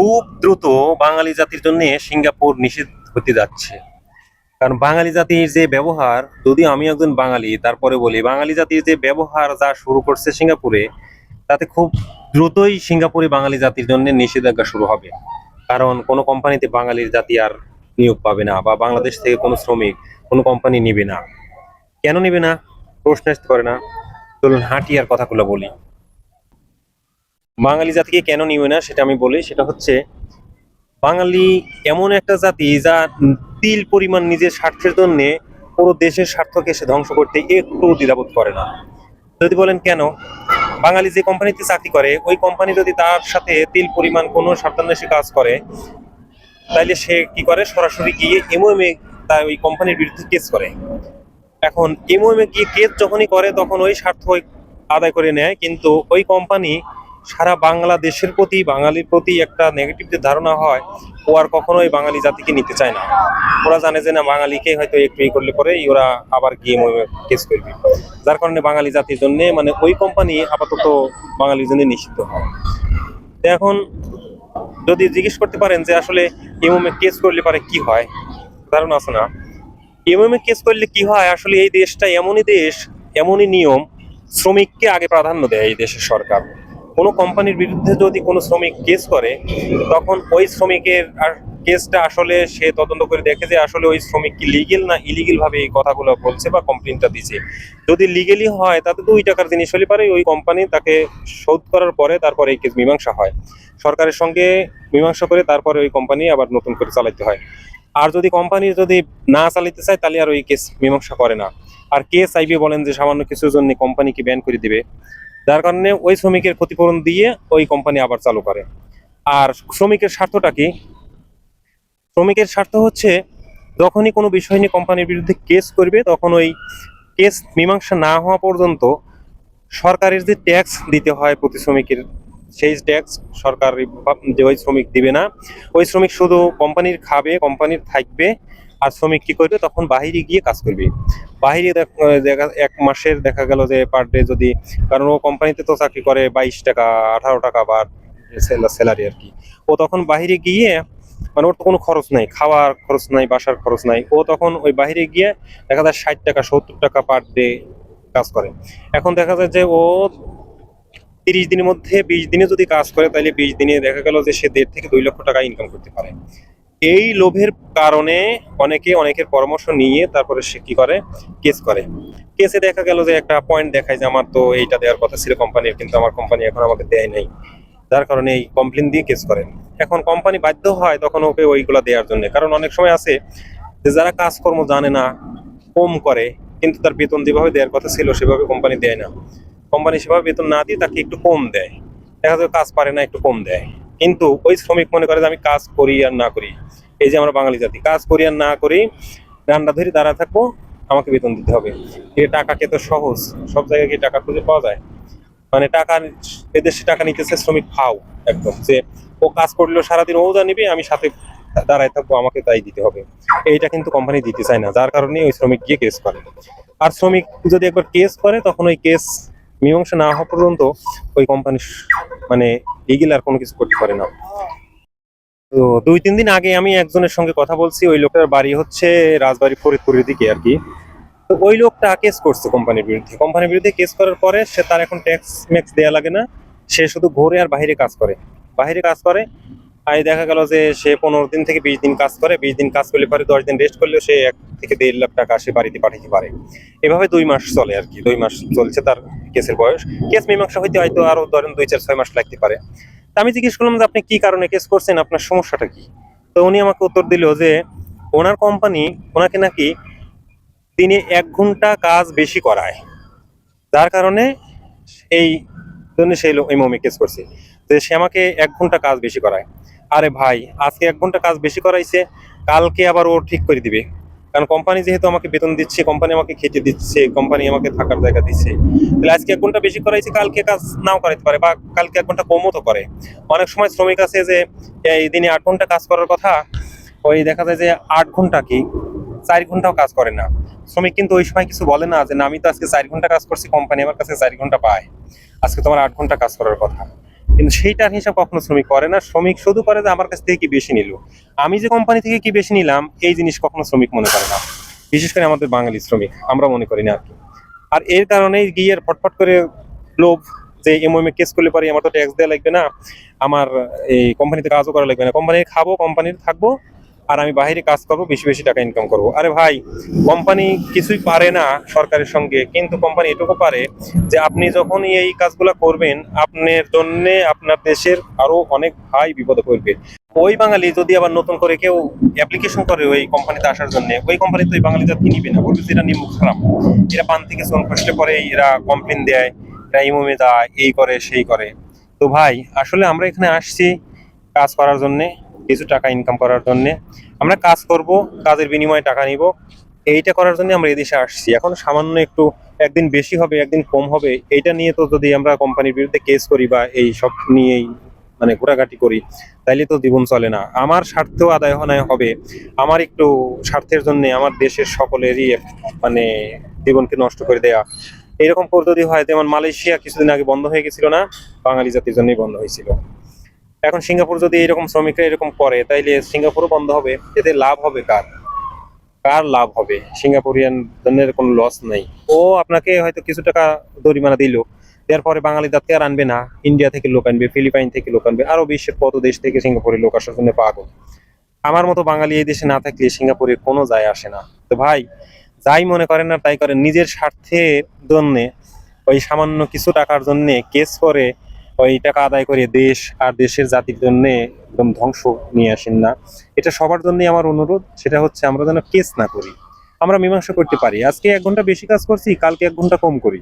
খুব দ্রুত বাঙালি জাতির জন্য সিঙ্গাপুর নিষেধ হতে যাচ্ছে। কারণ বাঙালি জাতির যে ব্যবহার, যদি আমি একজন বাঙালি, তারপরে বলি, বাঙালি জাতির যে ব্যবহার যা শুরু করছে সিঙ্গাপুরে, তাতে খুব দ্রুতই সিঙ্গাপুরে বাঙালি জাতির জন্য নিষেধাজ্ঞা শুরু হবে। কারণ কোনো কোম্পানিতে বাঙালির জাতি আর নিয়োগ পাবে না, বা বাংলাদেশ থেকে কোনো শ্রমিক কোনো কোম্পানি নিবে না। কেন নিবে না? প্রশ্ন আসতে পারে না। চলুন হাঁটি আর কথাগুলো বলি। বাঙালি জাতিকে কেন নিবে না সেটা আমি বলি, সেটা হচ্ছে বাঙালি এমন একটা জাতি যা তিল পরিমাণ নিজের স্বার্থের জন্যে পুরো দেশের স্বার্থকে সে ধ্বংস করতে একটু দ্বিধাবোধ করে না। যদি বলেন কেন? বাঙালি যে কোম্পানিতে চাকরি করে, ওই কোম্পানি যদি তার সাথে তিল পরিমাণ কোনো স্বার্থান্বেষী কাজ করে, তাইলে সে কি করে? সরাসরি গিয়ে এমওএমএ তার ওই কোম্পানির বিরুদ্ধে কেস করে। এখন এমওএমএ গিয়ে কেস যখনই করে, তখন ওই স্বার্থ আদায় করে নেয়, কিন্তু ওই কোম্পানি সারা বাংলাদেশের প্রতি, বাঙালির প্রতি একটা নেগেটিভ যে ধারণা হয়, ও আর কখনোই বাঙালি জাতিকে নিতে চায় না। ওরা জানে যে না বাঙালিকে হয়তো একটু এই করলে পরে ওরা আবার গিয়ে কেস করবে। যার কারণে বাঙালি জাতির জন্য মানে ওই কোম্পানি আপাতত বাঙালির জন্য নিষিদ্ধ হয়। এখন যদি জিজ্ঞেস করতে পারেন যে আসলে এমএমএ কেস করলে পরে কি হয়, ধারণা আছে না। এমএমএ কেস করলে কি হয়, আসলে এই দেশটা এমনই দেশ, এমনই নিয়ম, শ্রমিককে আগে প্রাধান্য দেয় এই দেশের সরকার। কোনো কোম্পানির বিরুদ্ধে যদি কোনো শ্রমিক কেস করে, তখন ওই শ্রমিকের আর কেসটা আসলে সে তদন্ত করে দেখে যে আসলে ওই শ্রমিক কি লিগেল না ইলিগেল ভাবে এই কথাগুলো বলছে বা কমপ্লেনটা দিছে। যদি লিগেলি হয়, তাতে দুই টাকার জিনিস হলে পারে, ওই কোম্পানি তাকে শোধ করার পরে তারপরে এই কেস মীমাংসা হয়। সরকারের সঙ্গে মীমাংসা করে তারপরে ওই কোম্পানি আবার নতুন করে চালাইতে হয়। আর যদি কোম্পানি যদি না চালাতে চায়, তাহলে আর ওই কেস মীমাংসা করে না। আর কেস আইবি বলেন যে সামান্য কিছুর জন্য কোম্পানিকে ব্যান করে দিবে। যার কারণে ওই শ্রমিকের ক্ষতিপূরণ দিয়ে ওই কোম্পানি আবার চালু করে। আর শ্রমিকের স্বার্থটা কি? শ্রমিকের স্বার্থ হচ্ছে, যখনই কোনো বিষয় নিয়ে কোম্পানির বিরুদ্ধে কেস করবে, তখন ওই কেস মীমাংসা না হওয়া পর্যন্ত সরকারের যে ট্যাক্স দিতে হয় প্রতি শ্রমিকের, সেই ট্যাক্স সরকার যে ওই শ্রমিক দিবে না। ওই শ্রমিক শুধু কোম্পানির খাবে কোম্পানির থাকবে। আর শ্রমিক কি করবে? তখন বাহিরে গিয়ে কাজ করবে। বাহিরে এক মাসের দেখা গেল যে পার ডে যদি, কারণ ও কোম্পানিতে তো চাকরি করে বাইশ টাকা, আঠারো টাকা বা স্যালারি আর কি। ও তখন বাহিরে গিয়ে মানে ওর তো কোনো খরচ নাই, খাওয়ার খরচ নাই, বাসার খরচ নাই। ও তখন ওই বাইরে গিয়ে দেখা যায় ষাট টাকা, সত্তর টাকা পার ডে কাজ করে। এখন দেখা যায় যে ও তিরিশ দিনের মধ্যে, বিশ দিনে যদি কাজ করে, তাহলে বিশ দিনে দেখা গেল যে সে দেড় থেকে দুই লক্ষ টাকা ইনকাম করতে পারে। এই লোভের কারণে অনেকে অনেকের পরামর্শ নিয়ে তারপরে সে কি করে? কেস করে। কেসে দেখা গেল যে একটা পয়েন্ট দেখায় যে আমার তো এইটা দেওয়ার কথা ছিল কোম্পানির কিন্তু আমার কোম্পানি এখন আমাকে দেয় নাই। যার কারণে এই কমপ্লেন দিয়ে কেস করে এখন কোম্পানি বাধ্য হয় তখন ওকে ওইগুলা দেওয়ার জন্য। কারণ অনেক সময় আছে যে যারা কাজকর্ম জানে না, কম করে, কিন্তু তার বেতন যেভাবে দেওয়ার কথা ছিল সেভাবে কোম্পানি দেয় না। কোম্পানি সেভাবে বেতন না দিয়ে তাকে একটু কম দেয়। দেখা যায় কাজ পারে না, একটু কম দেয়। কিন্তু ওই শ্রমিক মনে করে যে আমি কাজ করি আর না করি। এই যে আমরা বাঙালি জাতি, কাজ করি আর না করি, ডান্ডা ধরে দাঁড়া থাকব, আমাকে বেতন দিতে হবে। এই টাকাকে তো সহজ, সব জায়গায় গিয়ে টাকা খুঁজে পাওয়া যায়। মানে টাকা, এদেশে টাকা নিতেছে শ্রমিক খাও একদম, যে ও কাজ করলেও সারাদিন ও যা নিবে, আমি সাথে দাঁড়ায় থাকব, আমাকে তাই দিতে হবে। এইটা কিন্তু কোম্পানি দিতে চায় না, যার কারণে ওই শ্রমিক গিয়ে কেস করে। আর শ্রমিক যদি একবার কেস করে, তখন ওই কেস মীমাংসা না হওয়া পর্যন্ত ওই কোম্পানি মানে লিগেল আর কোনো কিছু করতে পারে না। তো দুই, তিন দিন আগে আমি একজনের সঙ্গে কথা বলছি, ওই লোকটার বাড়ি হচ্ছে রাজবাড়ি ফরিদপুরের দিকে আর কি। তো ওই লোকটা কেস করছে কোম্পানির বিরুদ্ধে। কোম্পানির বিরুদ্ধে কেস করার পরে সে তার এখন ট্যাক্স ম্যাক্স দেওয়া লাগে না। সে শুধু ঘুরে আর বাইরে কাজ করে। বাইরে কাজ করে, আর দেখা গেল যে সে পনেরো দিন থেকে বিশ দিন কাজ করে। বিশ দিন কাজ করলে পরে দশ দিন রেস্ট করলেও সে এক থেকে দেড় লাখ টাকা সে বাড়িতে পাঠাতে পারে। এভাবে দুই মাস চলে আর কি। দুই মাস চলছে তার কেসের বয়স। কেস মীমাংসা হইতে হয়তো আরও ধরেন দুই, চার, ছয় মাস লাগতে পারে। তা আমি জিজ্ঞেস করলাম যে আপনি কি কারণে কেস করছেন? আপনার সমস্যাটা কি? তো উনি আমাকে উত্তর দিল যে ওনার কোম্পানি ওনাকে নাকি দিনে এক ঘণ্টা কাজ বেশি করায়। যার কারণে এই জন্য সেই এই মমি কেস করছে। যে সে আমাকে এক ঘণ্টা কাজ বেশি করায়। আরে ভাই, আজকে এক ঘণ্টা কাজ বেশি করাইছে, কালকে আবার ও ঠিক করে দিবে। কারণ কোম্পানি যেহেতু আমাকে বেতন দিচ্ছে কোম্পানি আমাকে খেতে দিচ্ছে কোম্পানি আমাকে থাকার জায়গা দিচ্ছে। তাহলে আজকে এক ঘণ্টা বেশি করাইছে, কালকে কাজ নাও করাইতে পারে বা কালকে এক ঘণ্টা কমও তো করে। অনেক সময় শ্রমিক আছে যে, এই দিনে আট ঘণ্টা কাজ করার কথা, ওই দেখা যায় যে আট ঘণ্টা কি, চার ঘন্টাও কাজ করে না। শ্রমিক কিন্তু ওই সময় কিছু বলে না যে, না, আমি তো আজকে চার ঘণ্টা কাজ করছি কোম্পানি আমার কাছে চার ঘণ্টা পায়। আজকে তোমার আট ঘণ্টা কাজ করার কথা। কিন্তু সেইটার হিসাব কখনো শ্রমিক করে না। শ্রমিক শুধু করে যে আমার কাছ থেকে কি বেশি নিল। আমি যে কোম্পানি থেকে কি বেশি নিলাম, এই জিনিস কখনো শ্রমিক মনে করে না। বিশেষ করে আমাদের বাঙালি শ্রমিক, আমরা মনে করি না আর কি। আর এর কারণেই গিয়ে ফটফট করে লোভ যে এম এম এ কেস করলে পারি আমার তো ট্যাক্স দেওয়া লাগবে না। আমার এই কোম্পানিতে কাজও করা লাগবে না। কোম্পানি খাব কোম্পানির থাকব। আর আমি বাইরে কাজ করব, বেশি বেশি টাকা ইনকাম করব। আরে ভাই কোম্পানি কিছুই পারে না সরকারের সঙ্গে, কিন্তু কোম্পানি এটুকু পারে যে আপনি যখনই এই কাজগুলো করবেন, আপনার জন্য আপনার দেশের আরও অনেক ভাই বিপদে পড়বে। ওই বাঙালি যদি আবার নতুন করে কেউ অ্যাপ্লিকেশন করে ওই কোম্পানিতে আসার জন্য, ওই কোম্পানি তো ওই বাঙালি জাতকে নিবে না বলবে এরা নিমুখ খারাপ। এরা পান থেকে সোন খসলে পরে এরা কমপ্লেন দেয়, এরা ইমোমে দেয় এই করে, সেই করে। তো ভাই, আসলে আমরা এখানে আসছি কাজ করার জন্য। কিছু টাকা ইনকাম করার জন্য। আমরা কাজ করব, কাজের বিনিময়ে টাকা নিব। এইটা করার জন্য আমরা এদেশে আসছি। এখন সামান্য একটু, একদিন বেশি হবে, একদিন কম হবে, এইটা নিয়ে তো যদি আমরা কোম্পানির বিরুদ্ধে কেস করি বা এই সব নিয়েই মানে ঘোরাঘাটি করি, তাইলে তো জীবন চলে না। আমার স্বার্থেও আদায় হয় হবে। আমার একটু স্বার্থের জন্য, আমার দেশের সকলেরই মানে জীবনকে নষ্ট করে দেয়া। এরকম যদি হয়, যেমন মালয়েশিয়া কিছুদিন আগে বন্ধ হয়ে গেছিল না, বাঙালি জাতির জন্যই বন্ধ হয়েছিল। এখন সিঙ্গাপুর যদি এরকম শ্রমিকরা এরকম করে, তাইলে সিঙ্গাপুরও বন্ধ হবে। এতে লাভ হবে কার? কার লাভ হবে? সিঙ্গাপুরিয়ান জনের কোনো লস নাই। ও আপনাকে হয়তো কিছু টাকা জরিমানা দিল। এরপরে বাঙালি জাতকে আর আনবে না। ইন্ডিয়া থেকে লোক আনবে, ফিলিপাইন থেকে লোক আনবে আরও বিশ্বের কত দেশ থেকে সিঙ্গাপুরে লোক আসার জন্য পাগল। আমার মতো বাঙালি এই দেশে না থাকলে সিঙ্গাপুরে কোনো যায় আসে না। তো ভাই, যাই মনে করেন না তাই করেন, নিজের স্বার্থের জন্যে, ওই সামান্য কিছু টাকার জন্যে কেস করে ওই টাকা আদায় করে দেশ আর দেশের জাতির জন্য একদম ধ্বংস নিয়ে আসেন না। এটা সবার জন্যই আমার অনুরোধ, সেটা হচ্ছে আমরা যেন কেস না করি। আমরা মীমাংসা করতে পারি। আজকে এক ঘণ্টা বেশি কাজ করছি, কালকে এক ঘণ্টা কম করি।